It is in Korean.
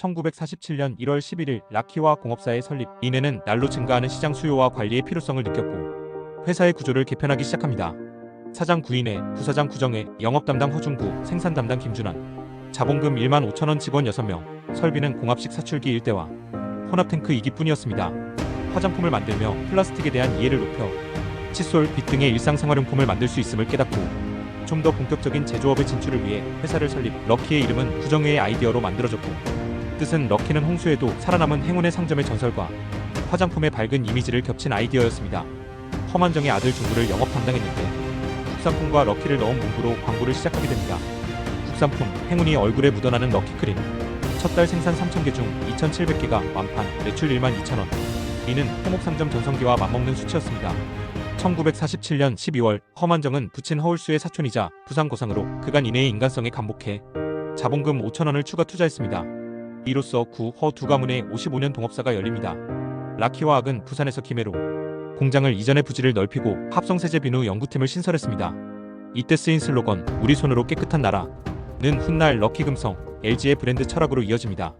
1947년 1월 11일 라키와 공업사의 설립 이내는 날로 증가하는 시장 수요와 관리의 필요성을 느꼈고 회사의 구조를 개편하기 시작합니다. 사장 구인혜, 부사장 구정혜, 영업 담당 허중구, 생산 담당 김준환, 자본금 1만 5천원 직원 6명, 설비는 공합식 사출기 1대와 혼합 탱크 2기뿐이었습니다. 화장품을 만들며 플라스틱에 대한 이해를 높여 칫솔, 빛 등의 일상생활용품을 만들 수 있음을 깨닫고 좀 더 본격적인 제조업의 진출을 위해 회사를 설립 럭키의 이름은 구정회의 아이디어로 만들어졌고 뜻은 럭키는 홍수에도 살아남은 행운의 상점의 전설과 화장품의 밝은 이미지를 겹친 아이디어였습니다. 허만정의 아들 중구를 영업 담당했는데 국산품과 럭키를 넣은 문구로 광고를 시작하게 됩니다. 국산품 행운이 얼굴에 묻어나는 럭키 크림 첫 달 생산 3,000개 중 2,700개가 완판 매출 1만 2천원 이는 호목상점 전성기와 맞먹는 수치였습니다. 1947년 12월 허만정은 부친 허울수의 사촌이자 부상고상으로 그간 이내의 인간성에 감복해 자본금 5천원을 추가 투자했습니다. 이로써 구, 허 두 가문의 55년 동업사가 열립니다. 라키와 악은 부산에서 김해로 공장을 이전의 부지를 넓히고 합성세제 비누 연구팀을 신설했습니다. 이때 쓰인 슬로건 우리 손으로 깨끗한 나라는 훗날 럭키 금성 LG의 브랜드 철학으로 이어집니다.